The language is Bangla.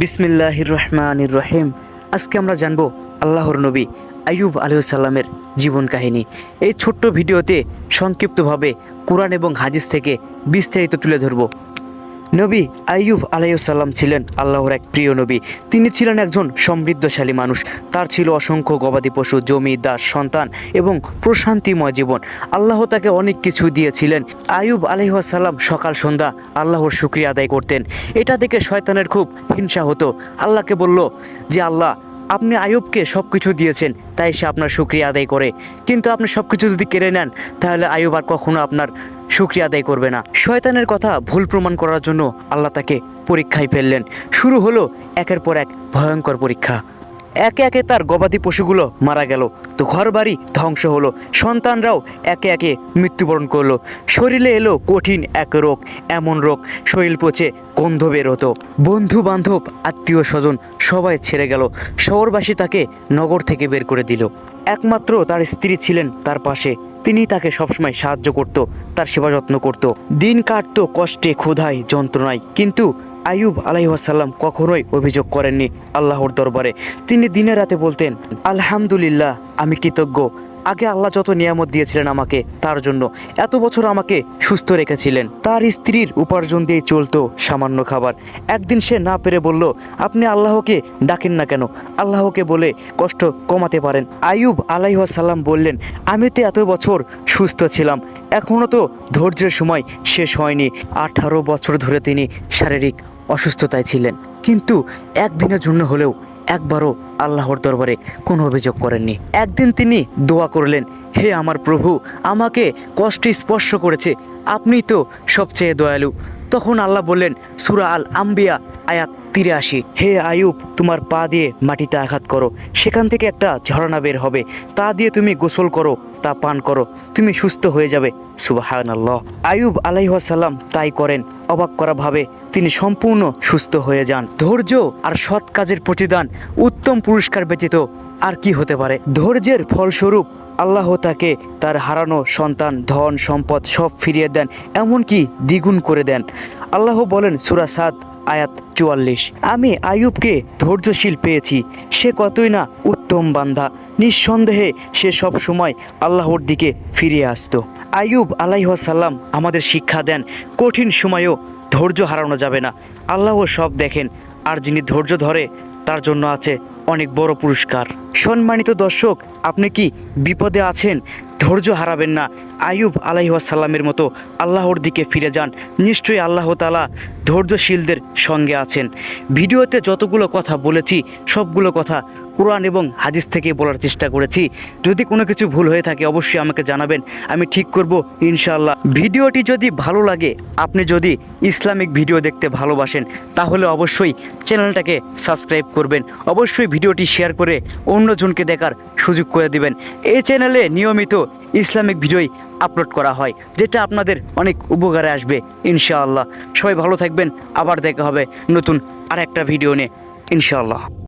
বিসমিল্লাহির রহমানির রহিম। আজকে আমরা জানব আল্লাহর নবী আইয়ুব আলহিসাল্লামের জীবন কাহিনী। এই ছোট্ট ভিডিওতে সংক্ষিপ্তভাবে কোরআন এবং হাদিস থেকে বিস্তারিত তুলে ধরব। নবী আইয়ুব আলাইসাল্লাম ছিলেন আল্লাহর এক প্রিয় নবী। তিনি ছিলেন একজন সমৃদ্ধশালী মানুষ। তার ছিল অসংখ্য গবাদি পশু, জমি, দাস, সন্তান এবং প্রশান্তিময় জীবন। আল্লাহ তাকে অনেক কিছু দিয়েছিলেন। আইয়ুব আলাইসাল্লাম সকাল, সন্ধ্যা আল্লাহর শুক্রিয়া আদায় করতেন। এটা দেখে শয়তানের খুব হিংসা হতো। আল্লাহকে বলল যে, আল্লাহ আপনি আয়ুবকে সব কিছু দিয়েছেন, তাই সে আপনার সুক্রিয়া আদায় করে। কিন্তু আপনি সব কিছু যদি কেড়ে নেন, তাহলে আয়ুব আর কখনো আপনার সুক্রিয়া আদায় করবে না। শয়তানের কথা ভুল প্রমাণ করার জন্য আল্লাহ তাকে পরীক্ষায় ফেললেন। শুরু হলো একের পর এক ভয়ঙ্কর পরীক্ষা। একে একে তার গবাদি পশুগুলো মারা গেল। তো ঘর বাড়ি ধ্বংস হলো। সন্তানরাও একে একে মৃত্যুবরণ করল। শরীরে এলো কঠিন এক রোগ, এমন রোগ, শরীর পচে গন্ধ বের হতো। বন্ধু বান্ধব আত্মীয় স্বজন সবাই ছেড়ে গেল। শহরবাসী তাকে নগর থেকে বের করে দিল। একমাত্র তার স্ত্রী ছিলেন তার পাশে। তিনি তাকে সবসময় সাহায্য করত, তার সেবা যত্ন করত। দিন কাটতো, কষ্টে, ক্ষুধায়, যন্ত্রণায়। কিন্তু আয়ুব আলাইহাসাল্লাম কখনোই অভিযোগ করেননি আল্লাহর দরবারে। তিনি দিনে রাতে বলতেন, আলহামদুলিল্লাহ, আমি কৃতজ্ঞ। আগে আল্লাহ যত নিয়ামত দিয়েছিলেন আমাকে, তার জন্য এত বছর আমাকে সুস্থ রেখেছিলেন। তার স্ত্রীর উপার্জন দিয়ে চলতো সামান্য খাবার। একদিন সে না পেরে বলল, আপনি আল্লাহকে ডাকেন না কেন? আল্লাহকে বলে কষ্ট কমাতে পারেন। আয়ুব আলাইহাসাল্লাম বললেন, আমি তো এত বছর সুস্থ ছিলাম। এখনও তো ধৈর্যের সময় শেষ হয়নি। আঠারো বছর ধরে তিনি শারীরিক অসুস্থতায় ছিলেন। কিন্তু একদিনের জন্য হলেও একবারও আল্লাহর দরবারে কোনো অভিযোগ করেননি। একদিন তিনি দোয়া করলেন, হে আমার প্রভু, আমাকে কষ্টে স্পর্শ করেছে আপনি তো সবচেয়ে দয়ালু। তখন আল্লাহ বললেন, সুরা আল আম্বিয়া আয়াত তীরে আসি হে আয়ুব তোমার পা দিয়ে মাটিতে আঘাত করো। সেখান থেকে একটা ঝর্ণা বের হবে। তা দিয়ে তুমি গোসল করো, তা পান করো। তুমি সুস্থ হয়ে যাবে। সুবাহান আল্লাহ আয়ুব আলাইহাসাল্লাম তাই করেন। অবাক করা ভাবে তিনি সম্পূর্ণ সুস্থ হয়ে যান। ধৈর্য আর সৎ কাজের প্রতিদান উত্তম পুরস্কার ব্যতীত আর কি হতে পারে? ধৈর্যের ফলস্বরূপ আল্লাহ তাকে তার হারানো সন্তান, ধন, সম্পদ সব ফিরিয়ে দেন, এমনকি দ্বিগুণ করে দেন। আল্লাহ বলেন সুরা সাদ, আয়াত চুয়াল্লিশ, আমি আয়ুবকে ধৈর্যশীল পেয়েছি, সে কতই না উত্তম বান্ধা নিঃসন্দেহে সে সব সময় আল্লাহর দিকে ফিরিয়ে আসতো। আয়ুব আলাইহাসাল্লাম আমাদের শিক্ষা দেন, কঠিন সময়েও ধৈর্য হারানো যাবে না। আল্লাহ সব দেখেন, আর যিনি ধৈর্য ধরে, তার জন্য আছে অনেক বড় পুরস্কার। সম্মানিত দর্শক, আপনি কি বিপদে আছেন? ধৈর্য হারাবেন না। আয়ুব আলাইহাসাল্লামের মতো আল্লাহর দিকে ফিরে যান। নিশ্চয়ই আল্লাহ তালা ধৈর্যশীলদের সঙ্গে আছেন। ভিডিওতে যতগুলো কথা বলেছি, সবগুলো কথা কোরআন এবং হাদিস থেকে বলার চেষ্টা করেছি। যদি কোনো কিছু ভুল হয়ে থাকে, অবশ্যই আমাকে জানাবেন। আমি ঠিক করব, ইনশাআল্লাহ। ভিডিওটি যদি ভালো লাগে, আপনি যদি ইসলামিক ভিডিও দেখতে ভালোবাসেন, তাহলে অবশ্যই চ্যানেলটাকে সাবস্ক্রাইব করবেন। অবশ্যই ভিডিওটি শেয়ার করে অন্যজনকে দেখার সুযোগ করে দিবেন। এই চ্যানেলে নিয়মিত ইসলামিক ভিডিওই আপলোড করা হয়, যেটা আপনাদের অনেক উপকারে আসবে, ইনশাআল্লাহ। সবাই ভালো থাকবেন, আবার দেখা হবে নতুন আর একটা ভিডিও নিয়ে, ইনশাআল্লাহ।